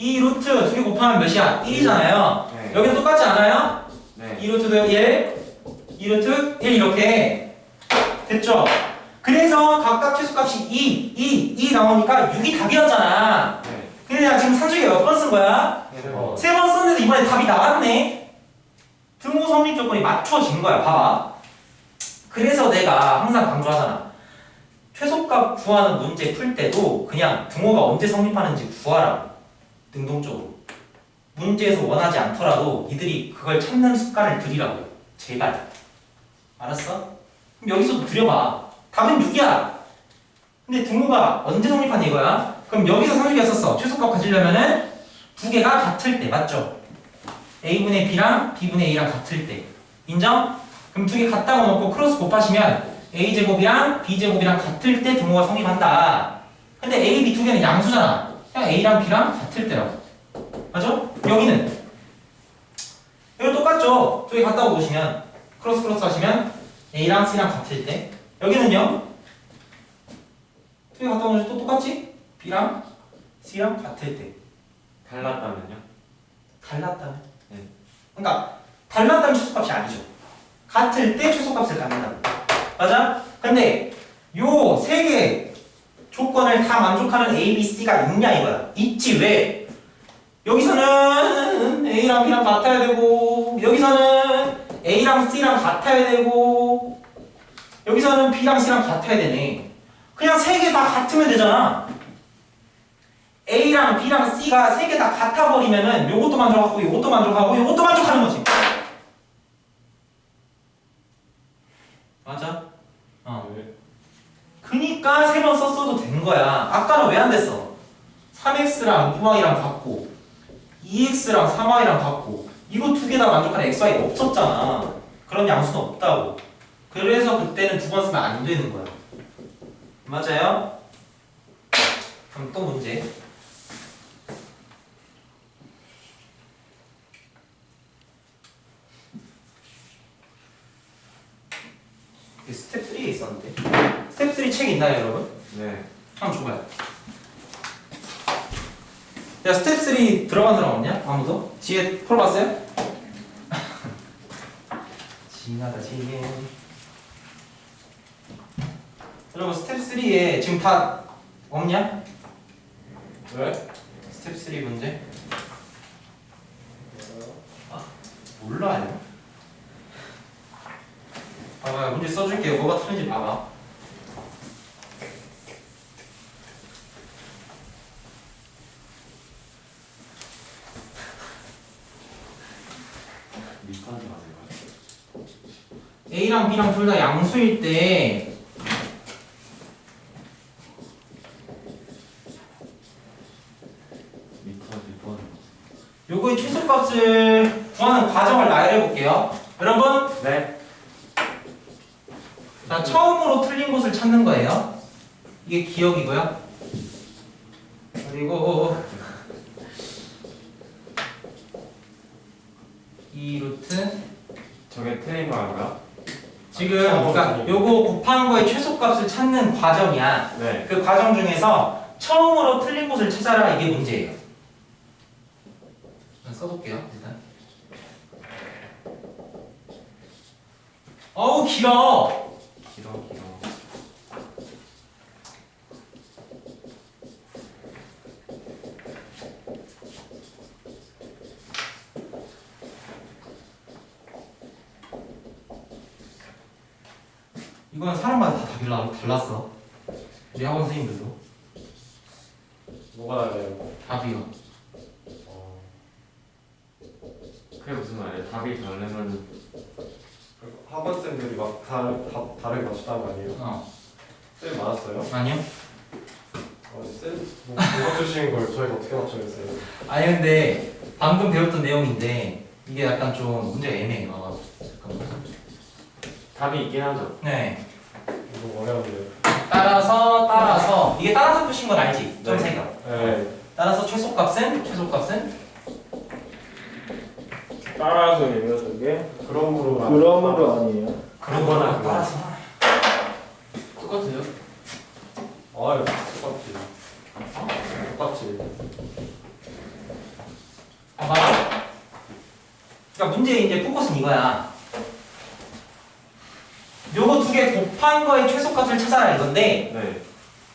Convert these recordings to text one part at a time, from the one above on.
이 루트 두 개 곱하면 몇이야? 1이잖아요. 네. 여기는 똑같지 않아요? 네. 이 루트도 1, 이 루트 1 이렇게 됐죠? 그래서 각각 최소값이 2, 2, 2 나오니까 6이 답이었잖아. 네. 근데 내가 지금 산수기 몇번 쓴 거야? 세 번. 세번 썼는데 이번에 답이 나왔네. 등호 성립 조건이 맞춰진 거야. 봐봐. 그래서 내가 항상 강조하잖아. 최소값 구하는 문제 풀 때도 그냥 등호가 언제 성립하는지 구하라고. 능동적으로. 문제에서 원하지 않더라도 이들이 그걸 찾는 습관을 들이라고요. 제발. 알았어? 그럼 여기서도 들여봐. 답은 6이야. 근데 등호가 언제 성립한 이거야? 그럼 여기서 상식이 썼어. 최소값 가지려면은 두 개가 같을 때 맞죠? a분의 b랑 b분의 a랑 같을 때 인정? 그럼 두 개 같다고 놓고 크로스 곱하시면 a 제곱이랑 b 제곱이랑 같을 때 등호가 성립한다. 근데 a, b 두 개는 양수잖아. 그냥 a랑 b랑 같을 때라고. 맞죠? 여기는 여기 똑같죠? 두개 같다고 보시면 크로스 크로스 하시면 a랑 c랑 같을 때 여기는요? 두개 같다고 보시면 또 똑같지? b랑 c랑 같을 때 달랐다면요? 달랐다면? 네. 그러니까 달랐다면 최소값이 아니죠. 같을 때 최소값을 갖는다. 맞아? 근데 요 세 개 조건을 다 만족하는 A, B, C가 있냐 이거야. 있지 왜? 여기서는 A랑 B랑 같아야 되고 여기서는 A랑 C랑 같아야 되고 여기서는 B랑 C랑 같아야 되네. 그냥 세 개 다 같으면 되잖아. A랑 B랑 C가 세 개 다 같아 버리면은 요것도 만족하고 요것도 만족하고 요것도 만족하는 거지. 맞아? 어. 네. 그니까 세 번 썼어도 된 거야. 아까는 왜 안 됐어? 3x랑 6y랑 같고 2x랑 3y랑 같고 이거 두 개 다 만족하는 xy가 없었잖아. 그런 양수는 없다고. 그래서 그때는 두 번 쓰면 안 되는 거야. 맞아요? 그럼 또 문제. 스텝 3에 있었는데. 스텝 3 책 있나요, 여러분? 네. 한번 줘봐요. 야, 스텝 3 들어간 사람 없냐? 아무도? 지혜 풀어봤어요? 징하다, 징해. 여러분, 스텝 3에 지금 다 없냐? 왜? 스텝 3 문제? 몰라요. 봐봐요, 문제 써줄게요. 뭐가 틀린지 봐봐. 밑까지 맞아요. A랑 B랑 둘 다 양수일 때. 요거의 최소값을 구하는 과정을 나열해 볼게요. 여러분, 네. 자 처음으로 틀린 곳을 찾는 거예요. 이게 기억이고요. 그리고 이 루트 저게 틀린 거 아닌가? 지금 그러니까 요거 곱한 거의 최소값을 찾는 과정이야. 네. 그 과정 중에서 처음으로 틀린 곳을 찾아라 이게 문제예요. 자, 써볼게요 일단. 어우 길어. 길어 길어. 이건 사람마다 다 달라 달랐어. 우리 학원 선생님들도 뭐가 달라요? 답이요. 어. 그게 무슨 말이에요? 답이 다르면 학원생들이 막 다, 다, 다르게 맞췄다는 거 아니에요? 어 쌤 맞았어요? 아니요. 어, 쌤 뭐, 못 맞추신 걸 저희가 어떻게 맞춰야겠어요? 아니 근데 방금 배웠던 내용인데 이게 약간 좀 문제가 애매해요. 잠깐만. 답이 있긴 하죠. 네. 이거 어려운데요? 따라서 따라서 이게 따라서 푸신 건 알지? 좀 네. 세가. 네 따라서 최소값은 최소값은 따라서예요 저게? 그럼으로 그럼으로 아니에요 그런 거나 거나 그거. 따라서 똑같아요. 아유 똑같지 똑같지 봐봐. 그러니까 문제 이제 포커스는 이거야. 요거 두 개 곱한 거의 찾아라 이건데 네.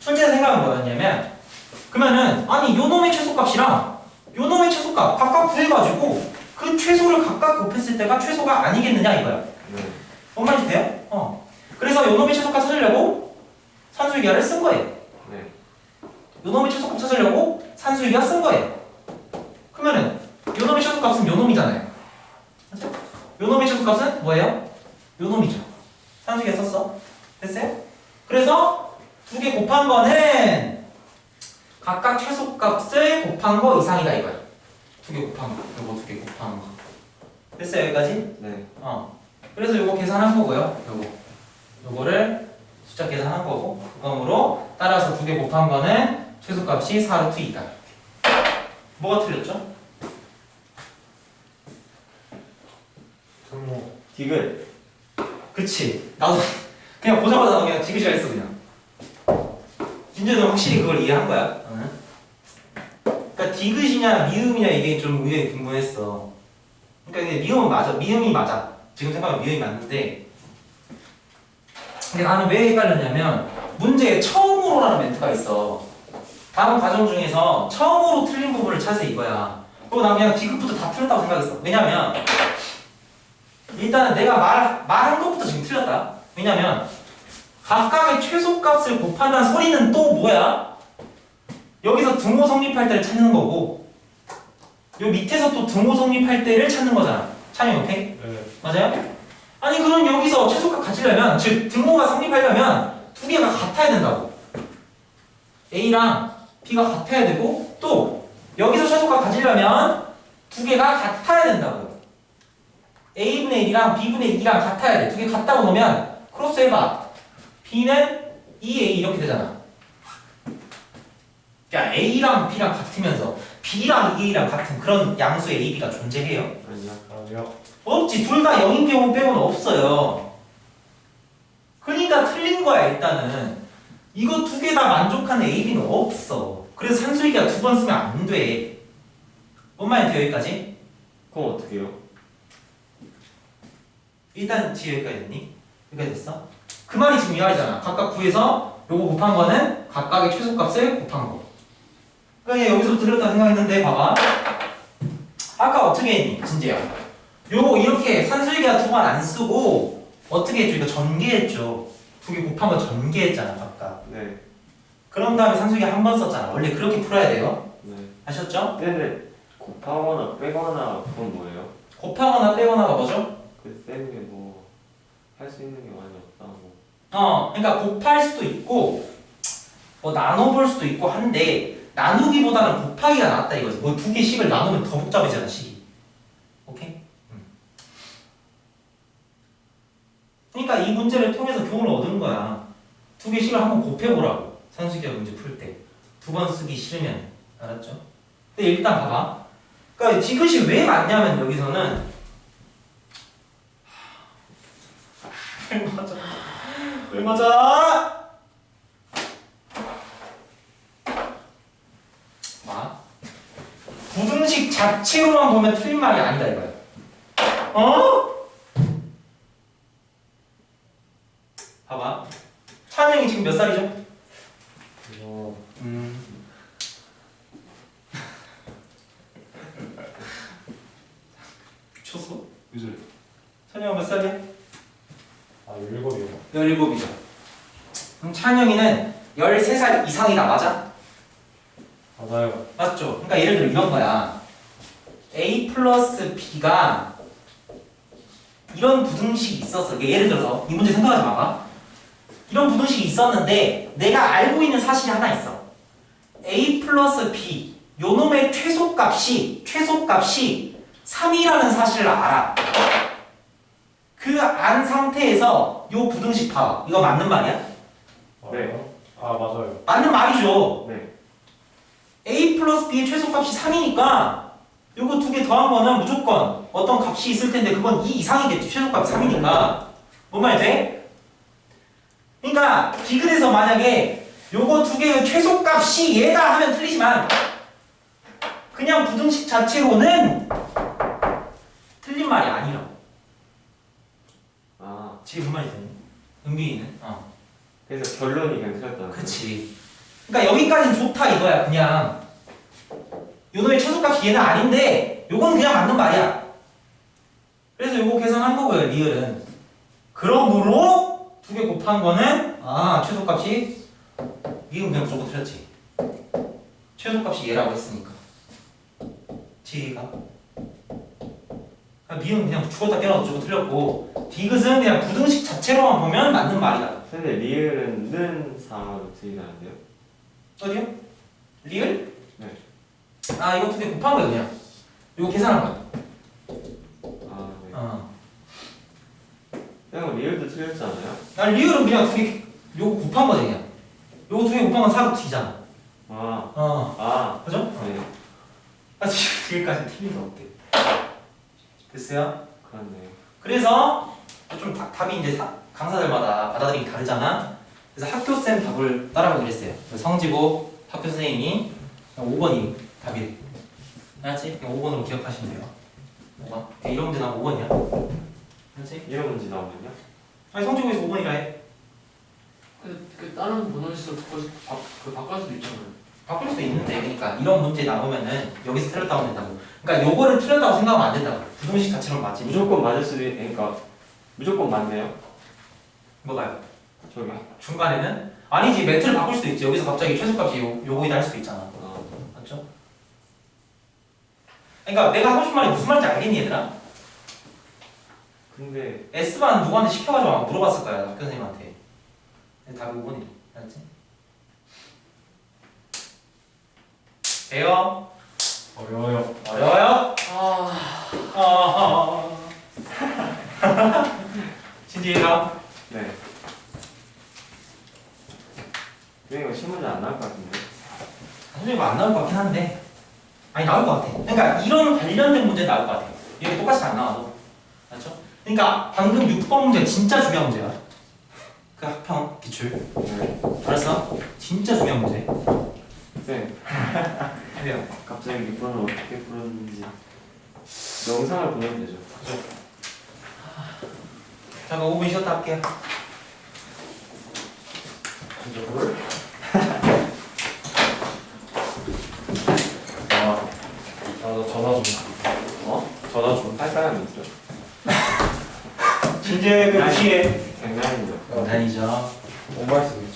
출제 생각은 뭐였냐면 그러면은 아니 요 놈의 최소값이랑 요 놈의 최소값 각각 구해가지고 그 최소를 각각 곱했을 때가 최소가 아니겠느냐 이거야. 네. 뭔 말인지 돼요? 어. 그래서 요 놈의 최소값 찾으려고 산수유기하를 쓴 거예요. 네. 요 놈의 최소값 찾으려고 산수유기가 쓴 거예요. 그러면은 요 놈의 최소값은 요 놈이잖아요. 맞죠? 요 놈의 최소값은 뭐예요? 요 놈이죠. 산수유기가 썼어. 됐어요? 그래서 두 개 곱한 거는 각각 최소값을 곱한 거 이상이다 이거야. 두 개 곱한 거. 요거 두 개 곱한 거. 됐어요 여기까지? 네. 어. 그래서 요거 계산한 거고요. 요거. 요거를 숫자 계산한 거고 그거므로 따라서 두 개 곱한 거는 최소값이 4루트 2다. 뭐가 틀렸죠? 등호 디귿. 그치. 나도 그냥 보자마자 그냥 지그시 했어 그냥. 진짜는 확실히 그걸 이해한 거야. 응? 그러니까 디귿이냐 미음이냐 이게 좀 의견이 분분했어. 그러니까 이게 미음은 맞아. 미음이 맞아. 지금 생각하면 미음이 맞는데 근데 나는 왜 헷갈렸냐면 문제에 처음으로라는 멘트가 있어. 다음 과정 중에서 처음으로 틀린 부분을 찾아 이거야. 그리고 난 그냥 디귿부터 다 틀렸다고 생각했어. 왜냐면 일단은 내가 말, 말한 것부터 지금 틀렸다. 왜냐면 각각의 최소값을 곱한다는 소리는 또 뭐야? 여기서 등호 성립할 때를 찾는 거고 요 밑에서 또 등호 성립할 때를 찾는 거잖아. 찬이 오케이? 네 맞아요? 아니 그럼 여기서 최소값 가지려면 즉 등호가 성립하려면 두 개가 같아야 된다고 A랑 B가 같아야 되고 또 여기서 최소값 가지려면 두 개가 같아야 된다고 A분의 1이랑 B분의 2랑 같아야 돼 두 개 같다고 놓으면 크로스 해봐 B는 2A 이렇게 되잖아 야 A랑 B랑 같으면서 B랑 2A랑 같은 그런 양수의 A, B가 존재해요? 아니요. 아니요 없지 둘 다 0인 경우 빼고는 없어요 그러니까 틀린 거야 일단은 이거 두 개 다 만족하는 AB는 없어 그래서 산수기가 두 번 쓰면 안돼뭔 말인지 여기까지? 그럼 어떻게 해요? 일단 지금 여기까지 됐니? 여기까지 됐어? 그 말이 지금 이 말이잖아 각각 구해서 요거 곱한 거는 각각의 최소값을 곱한 거 그러니까 여기서 들렸다 생각했는데 봐봐 아까 어떻게 했니 진재야 요거 이렇게 산술기가 두 번 안 쓰고 어떻게 했죠? 이거 전개했죠 두 개 곱한 거 전개했잖아 각각 네. 그런 다음에 산술기 한 번 썼잖아 원래 그렇게 풀어야 돼요 네. 아셨죠? 근데 곱하거나 빼거나 그건 뭐예요? 곱하거나 빼거나가 뭐죠? 그 쌤이 뭐 할 수 있는 게 많이 없다고. 어, 그러니까 곱할 수도 있고 뭐 나눠볼 수도 있고 한데 나누기보다는 곱하기가 낫다 이거지. 뭐 두 개씩을 나누면 더 복잡해지잖아 식이. 오케이? 음. 그러니까 이 문제를 통해서 교훈을 얻은 거야. 두 개씩을 한번 곱해보라고. 산수기하 문제 풀 때. 두 번 쓰기 싫으면. 알았죠? 근데 일단 봐봐. 그러니까 디귿이 왜 맞냐면 여기서는 왜 맞아? 왜 맞아? 봐. 부등식 자체로만 보면 틀린 말이 아니다 이거야. 어? 봐봐. 찬영이 지금 몇 살이죠? 이거 음. 미쳤어? 왜 저래? 찬영이 몇 살이야? 아 일곱이요 17이죠. 그럼 찬영이는 13살 이상이다 맞아? 맞아요 맞죠? 그러니까 예를 들어 이런 거야. A 플러스 B가 이런 부등식이 있었어. 예를 들어서 이 문제 생각하지 마봐. 이런 부등식이 있었는데 내가 알고 있는 사실이 하나 있어. A 플러스 B 요 놈의 최소값이 최소값이 3이라는 사실을 알아. 그 안 상태에서 요 부등식 봐. 이거 맞는 말이야? 맞아요? 아 맞아요 맞는 말이죠. 네. a 플러스 b의 최소값이 3이니까 요거 두 개 더한 거는 무조건 어떤 값이 있을 텐데 그건 2 이상이겠지 최소값이 3이니까 뭔 말이 돼? 그러니까 디귿에서 만약에 요거 두 개의 최소값이 얘다 하면 틀리지만 그냥 부등식 자체로는 틀린 말이 아니라고. 아 지금 무슨 말이지? 은빈이는? 어. 그래서 결론이 그냥 틀렸다는 그치. 그러니까 여기까지는 좋다 이거야 그냥. 요놈의 최소값이 얘는 아닌데 요건 그냥 맞는 말이야. 그래서 요거 계산한 거고요 리을은. 그러므로 두 개 곱한 거는 아 최소값이 이건 그냥 무조건 틀렸지. 최소값이 얘라고 했으니까. 지가. 그러니까 미은 그냥 죽었다 깨어나 무조건 틀렸고 디귿은 그냥 부등식 자체로만 보면 맞는 말이다. 근데 리을은 는 상으로 들리나는데요? 어디요? 리을? 네. 아 이거 두개 곱한 거예요 그냥. 이거 계산한 거야. 아 네. 어. 그냥 리을도 틀렸잖아요. 난 리을은 그냥 두 개, 요거 곱한 거지 그냥. 요거 두개 곱한 건 4로 T잖아. 아, 어. 아, 그죠? 네, 아 지금 뒤에까지 틀린 거 없대. 됐어요? 그렇네요. 그래서 좀 다- 답이 이제 다- 강사들마다 받아들이기 다르잖아. 그래서 학교 쌤 답을 따라가기로 했어요. 그래서 성지고 학교 선생님이 5번이 답이래. 알았지? 5번으로 기억하시면 돼요. 5번. 이런 문제 나면 5번이야. 알았지? 이런 문제 나오면요? 아니 성지고에서 5번이라 해. 그, 그 다른 번호에서 그거 바, 그 바꿔 수도 있잖아요. 바꿀 수도 있는데 그러니까 이런 문제 나오면은 여기서 틀렸다고 된다고. 그러니까 요거를 틀렸다고 생각하면 안 된다고. 부등식 자체로 맞지. 무조건 맞을 수도 있, 그러니까 무조건 맞네요. 뭐가요? 저기. 중간에는 아니지 매트를 바꿀 수도 있지. 여기서 갑자기 최소값이 요, 요거이다 할 수도 있잖아. 아, 맞죠? 그러니까 내가 하고 싶은 말이 무슨 말인지 알겠니 얘들아? 근데 S반 누구한테 시켜가지고 아마 물어봤을 거야 학교 선생님한테 근데 답이 5번이래 알았지? 돼요? 어려워요. 어려워요? 아, 아 진지해라 네. 근데 이거 신문제 안 나올 것 같은데. 선생님 이거 안 나올 것 같긴 한데 아니 나올 것 같아 그러니까 이런 관련된 문제 나올 것 같아 이게 똑같이 안 나와도 맞죠? 그러니까 방금 6번 문제 진짜 중요한 문제야 그 학평 기출 네. 알았어? 진짜 중요한 문제 쌤, 해요 갑자기 6번을 어떻게 풀었는지 영상을 보면 되죠. 잠깐 5분 쉬었다 할게요 이거를. 아, 나도 전화 좀. 어? 전화 좀. 할 사람이 있죠. 진지하게 무시해 장난이죠. 다니죠 오마이스